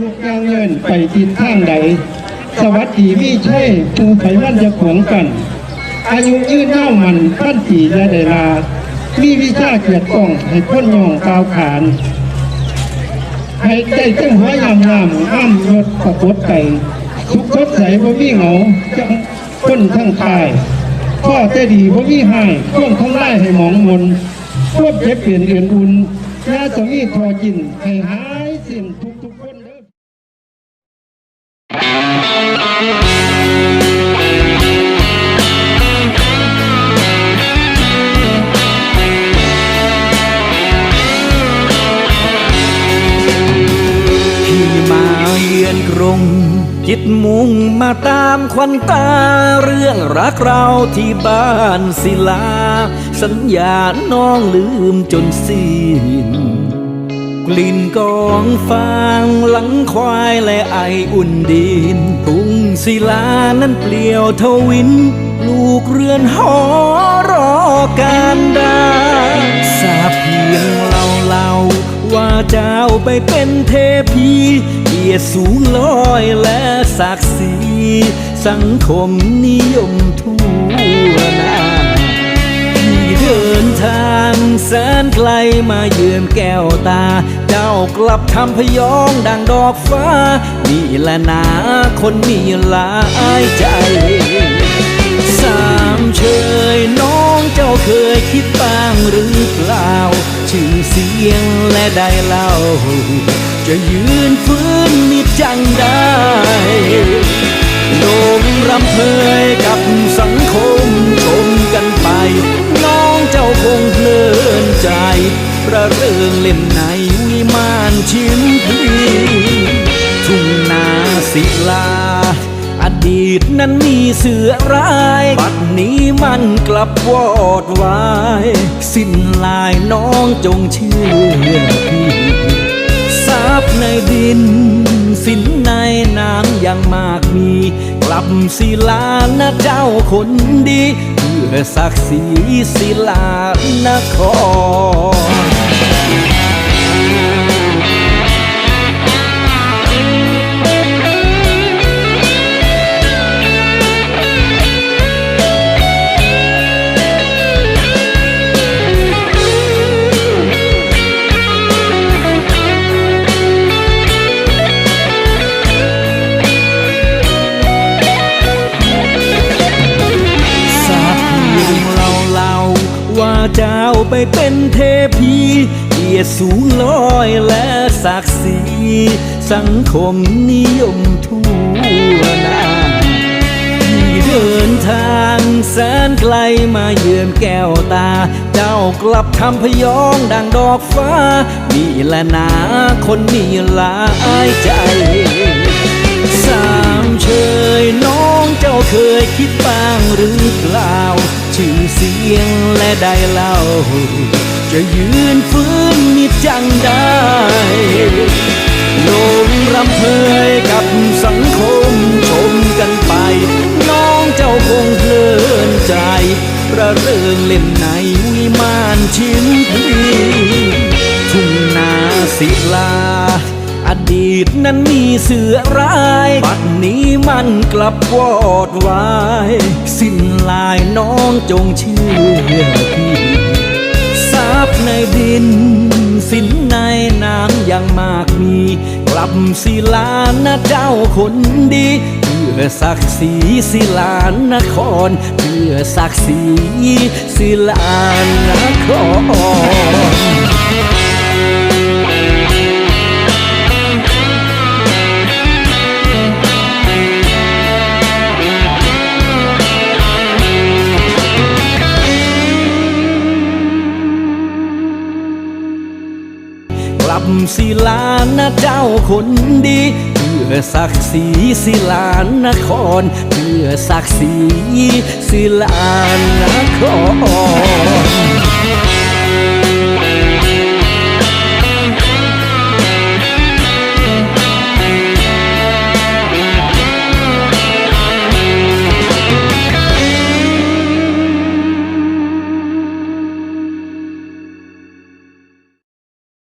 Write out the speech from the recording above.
ลุกยางเงินไปทิศทางใด สวัสดีพี่เช่ภูไผวันจะขวงกัน อายุยืนเน่ามันพันปีและได้ลา มีวิชาเกียรติกองให้พ้นยองกาวขาน ให้ได้เจ้าหัวยามงามอ้ามยศประกดไก่ทุกสดใสบ่มีเหงาจังคนทั้งตายพ่อแต่ดีบ่มีหายท่วงทั้งไล่ให้หมองมนควบเจ็บเปลี่ยนเอื่นอุ่นยาสมีทอกินให้หายสิ้น อนกรุง จิตมุ่งมาตามควันตา เรื่องรักเราที่บ้านศิลา สัญญาน้องลืมจนสิ้นกลิ่นกองฟางหลังควายและไออุ่นดินทุ่งศิลานั้นเปลี่ยวทวิน ลูกเรือนหอรอการดาทราเพียงเล่าเล่าว่าเจ้าไปเป็นเทพี กียรติสูงลอยและศักดิ์ศรีสังคมนิยมทั่วหน้าที่เดินทางแสนไกลมาเยือนแก้วตา เจ้ากลับคำพยองดังดอกฟ้า นี่แหละนาคนมีหลายใจ สามเชยน้อง เจ้าเคยคิดบ้างหรือเปล่า ชื่อเสียงและได้เล่า จะยืนฟื้นนิดจังได้โด่งรำเพยกับสังคมชมกันไป น้องเจ้าคงเพลินใจประเริงเล่นในวิมานชิมพีทุ่งนาศิลา อดีตนั้นมีเสือร้าย บัดนี้มันกลับวอดวาย สิ้นลายน้องจงเชื่อพี่ทรัพย์ในดิน สินในน้ำยังมากมี กลับศิลานะเจ้าคนดี เพื่อศักดิ์ศรีศิลานคร เจ้าไปเป็นเทพีเกียรติสูงลอยและศักดิ์ศรีสังคมนิยมทั่วหน้าที่เดินทางแสนไกลมาเยือนแก้วตา เจ้ากลับคำพยองดังดอกฟ้า นี่แหละนาคนมีหลายใจสามเชยน้องเจ้าเคยคิดบ้างหรือเปล่า ชื่อเสียงและได้เล่า จะยืนฟื้นนิจังได้ลงรำเพยกับสังคมชมกันไป น้องเจ้าคงเพลินใจประเริงเล่นในวิมานชิมพลีทุ่งนาศิลา อดีตนั้นมีเสือร้าย บัดนี้มันกลับวอดวายสิ้น ลายน้องจงเชื่อพี่ทรัพย์ในดิน สินในน้ำยังมากมี กลับศิลานะเจ้าคนดีเพื่อศักดิ์ศรีศิลานคร เพื่อศักดิ์ศรีศิลานคร ศิลานะเจ้าคนดี เพื่อศักดิ์ศรีศิลานคร เพื่อศักดิ์ศรีศิลานคร